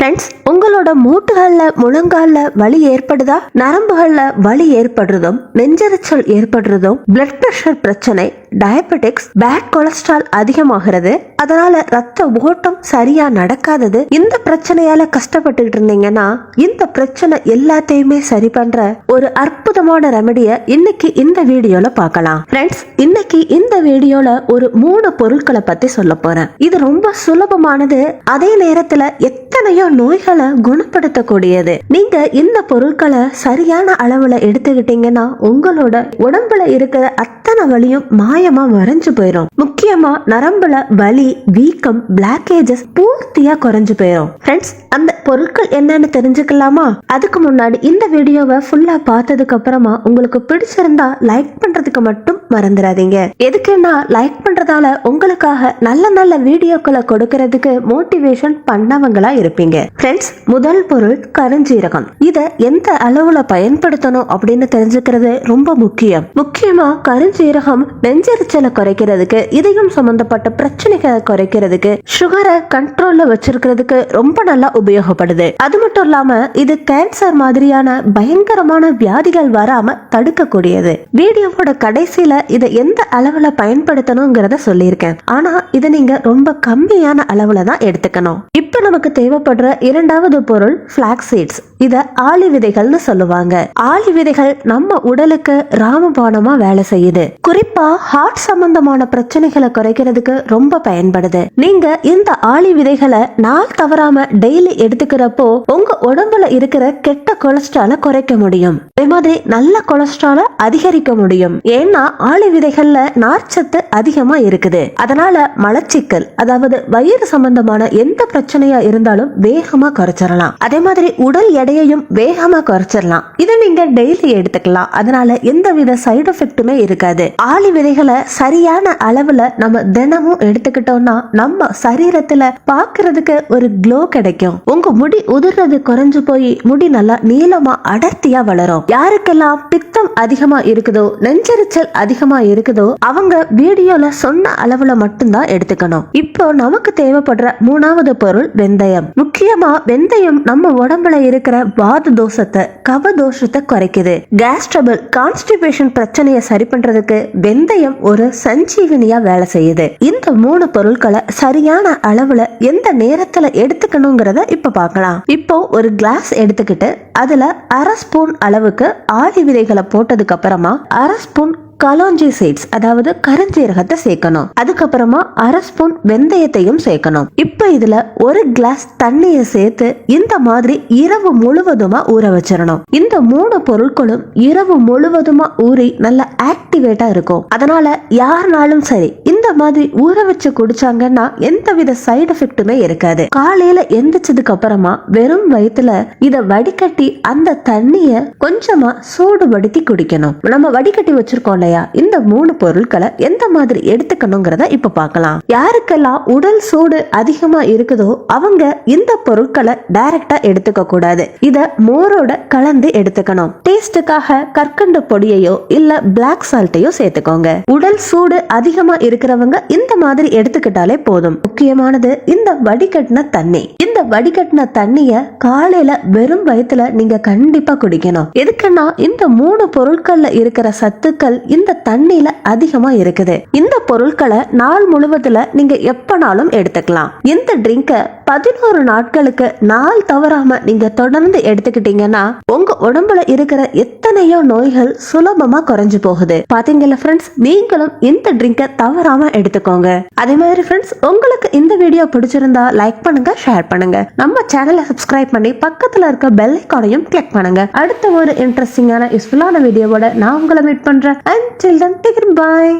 Friends உங்களோட மூட்டுகள்ல முழங்கால்ல வலி ஏற்படுதா? நரம்புகள்ல வலி ஏற்படுறதும் நெஞ்சரிச்சல் ஏற்படுறதும் பிளட் பிரஷர் பிரச்சனை டயபெட்டிக்ஸ் பேட் கொலஸ்ட்ரால் அதிகமாகிறது. அதனால ரத்த ஓட்டம் சரியா நடக்காதது. இந்த பிரச்சனையால கஷ்டப்பட்டுக்கிட்டு இருந்தீங்கன்னா இந்த பிரச்சனை எல்லாத்தையுமே சரி பண்ற ஒரு அற்புதமான ரெமடிய இன்னைக்கு இந்த வீடியோல பார்க்கலாம். ஃப்ரெண்ட்ஸ் இன்னைக்கு இந்த வீடியோல ஒரு மூணு பொருட்களை பத்தி சொல்ல போறேன். இது ரொம்ப சுலபமானது. அதே நேரத்துல எத்தனையோ நோய்களை குணப்படுத்தக்கூடியது. நீங்க இந்த பொருட்களை சரியான அளவுல எடுத்துக்கிட்டீங்கன்னா உங்களோட உடம்புல இருக்கிற அத்தனை வழியும் மாய மாயமா மறைஞ்சு போயிடும் முக்கியமா நரம்புல வலி வீக்கம் பிளாக்கேஜஸ் பூர்த்தியா குறைஞ்சு போயிடும் ஃப்ரெண்ட்ஸ் அந்த பொருட்கள் என்னன்னு தெரிஞ்சுக்கலாமா? அதுக்கு முன்னாடி இந்த வீடியோவை ஃபுல்லா பார்த்ததுக்கு அப்புறமா உங்களுக்கு பிடிச்சிருந்தா லைக் பண்றதுக்கு மட்டும் மறந்துடாதீங்க எதுக்குன்னா லைக் பண்றதால உங்களுக்காக நல்ல நல்ல வீடியோக்களை கொடுக்கறதுக்கு மோட்டிவேஷன் பண்ணவங்களா இருப்பீங்க. ஃப்ரெண்ட்ஸ் முதல் பொருள் கருஞ்சீரகம். இத எந்த அளவுல பயன்படுத்தணும் அப்படின்னு தெரிஞ்சுக்கிறது ரொம்ப முக்கியம். முக்கியமா கருஞ்சீரகம் நெஞ்செரிச்சலை குறைக்கிறதுக்கு இதயம் சம்பந்தப்பட்ட பிரச்சனைகளை குறைக்கிறதுக்கு சுகரை கண்ட்ரோல்ல வச்சிருக்கிறதுக்கு ரொம்ப நல்லா உபயோகப்படுது. அது மட்டும் இல்லாம இது கேன்சர் மாதிரியான பயங்கரமான வியாதிகள் வராம தடுக்கக்கூடியது. வீடியோவோட கடைசியில இதை எந்த அளவுல பயன்படுத்தணுங்கிறத சொல்லியிருக்கேன். ஆனா இதை நீங்க ரொம்ப கம்மியான அளவுல தான் எடுத்துக்கணும். இப்ப நமக்கு தேவைப்படுற இரண்டாவது பொருள் பிளாக் சீட்ஸ் இத ஆளி விதைகள்னு சொல்லுவாங்க. ஆளி விதைகள் நம்ம உடலுக்கு ராமபானமா வேலை செய்யுது. குறிப்பா ஹார்ட் சம்பந்தமான பிரச்சனைகளை குறைக்கிறதுக்கு ரொம்ப பயன்படுது. நீங்க இந்த ஆளி விதைகளை நாள் தவறாம டெய்லி எடுத்துக்கிறப்போ உங்க உடம்புல இருக்கிற கெட்ட கொலஸ்ட்ரால குறைக்க முடியும். அதே மாதிரி நல்ல கொலஸ்ட்ரால அதிகரிக்க முடியும். ஏன்னா ஆளி விதைகள்ல நார்ச்சத்து அதிகமா இருக்குது. அதனால மலச்சிக்கல் அதாவது வயிறு சம்பந்தமான எந்த பிரச்சனையா இருந்தாலும் வேகமா குறைச்சிடலாம் அதே மாதிரி உடல் எடையையும் வேகமா குறைச்சிடலாம் இதை நீங்க டெய்லி எடுத்துக்கலாம். அதனால எந்த வித சைடு எஃபெக்ட்டுமே இருக்காது. ஆளி விதைகளை சரியான அளவுல நம்ம தினமும் எடுத்துக்கிட்டோம்னா நம்ம சரீரத்துல பாக்குறதுக்கு ஒரு க்ளோ கிடைக்கும். உங்க முடி உதிர்றது குறைஞ்சு போய் முடி நல்லா நீளமா அடர்த்தியா வளரும். யாருக்கெல்லாம் பித்தம் அதிகமா இருக்குதோ நெஞ்சரிச்சல் அதிகமா இருக்குதோ அவங்க வீடியோல சொன்ன அளவுல மட்டும்தான் எடுத்துக்கணும். இப்போ நமக்கு தேவைப்படுற மூணாவது பொருள் வெந்தயம். முக்கியமா வெந்தயம் நம்ம உடம்புல இருக்கிற வாத தோஷத்தை கவ தோஷத்தை குறைக்குது. கேஸ் ட்ரபிள் கான்ஸ்டிபேஷன் பிரச்சனையை சரி பண்றதுக்கு வெந்தயம் ஒரு சஞ்சீவினியா வேலை செய்யுது. இந்த மூணு பொருட்களை சரியான அளவுல எந்த நேரத்துல எடுத்துக்கணுங்கிறத இப்ப பார்க்கலாம். இப்போ ஒரு கிளாஸ் எடுத்துக்கிட்டு அதுல அரை ஸ்பூன் அளவுக்கு ஆளி விதைகளை போட்டதுக்கு அப்புறமா அரை ஸ்பூன் கலோஞ்சி சீட்ஸ் அதாவது கருஞ்சீரகத்தை சேர்க்கணும். அதுக்கப்புறமா அரை ஸ்பூன் வெந்தயத்தையும் சேர்க்கணும். இப்போ இதுல ஒரு கிளாஸ் தண்ணியை சேர்த்து இந்த மாதிரி இரவு முழுவதுமா ஊற வச்சிடணும். இந்த மூணு பொருட்களும் இரவு முழுவதுமா ஊறி நல்ல ஆக்டிவேட்டா இருக்கும். அதனால யாருனாலும் சரி இந்த மாதிரி ஊற வச்சு குடிச்சாங்கன்னா எந்தவித சைடு எஃபெக்ட்டுமே இருக்காது. காலையில எந்திரிச்சதுக்கு அப்புறமா வெறும் வயிற்றுல இத வடிகட்டி அந்த தண்ணிய கொஞ்சமா சூடுபடுத்தி குடிக்கணும். நம்ம வடிகட்டி வச்சிருக்கோம் இல்லையா? இந்த மூணு பொருட்களை எந்த மாதிரி எடுத்துக்கணுங்கிறத இப்ப பார்க்கலாம். யாருக்கெல்லாம் உடல் சூடு அதிகமா இருக்குதோ அவங்க இந்த பொருட்களை டைரக்டா எடுத்துக்க கூடாது. இத மோரோட கலந்து எடுத்துக்கணும். டேஸ்டுக்காக கற்கண்டு பொடியையோ இல்ல பிளாக் சால்ட்டையோ சேர்த்துக்கோங்க. உடல் சூடு அதிகமா இருக்கிறவங்க இந்த மாதிரி எடுத்துக்கிட்டாலே போதும். முக்கியமானது இந்த வடிகட்டின தண்ணி. இந்த வடிகட்டின தண்ணிய காலையில வெறும் வயிற்றுல நீங்க கண்டிப்பா குடிக்கணும். எதுக்குன்னா இந்த மூணு பொருட்கள்ல இருக்கிற சத்துக்கள் இந்த தண்ணியில அதிகமா இருக்குது. இந்த பொருட்களை நாள் முழுவதுல நீங்க எப்பனாலும் எடுத்துக்கலாம். இந்த ட்ரிங்க பதினோரு நாட்களுக்கு நாள் தவறாம நீங்க தொடர்ந்து எடுத்துக்கிட்டீங்கன்னா உங்க உடம்புல இருக்கிற எத்தனையோ நோய்கள் சுலபமா குறைஞ்சு போகுது. பாத்தீங்களா ஃப்ரெண்ட்ஸ் நீங்களும் இந்த ட்ரிங்கை தவறாம எடுத்துக்கோங்க. அதே மாதிரி ஃப்ரெண்ட்ஸ் உங்களுக்கு இந்த வீடியோ பிடிச்சிருந்தா லைக் பண்ணுங்க ஷேர் பண்ணுங்க. நம்ம சேனலை சப்ஸ்கிரைப் பண்ணி பக்கத்துல இருக்க பெல் ஐக்கானையும் கிளிக் பண்ணுங்க. அடுத்த ஒரு இன்ட்ரெஸ்டிங்கான யூஸ்ஃபுல்லான வீடியோவோட நான் உங்களை மீட் பண்றேன். And children take bye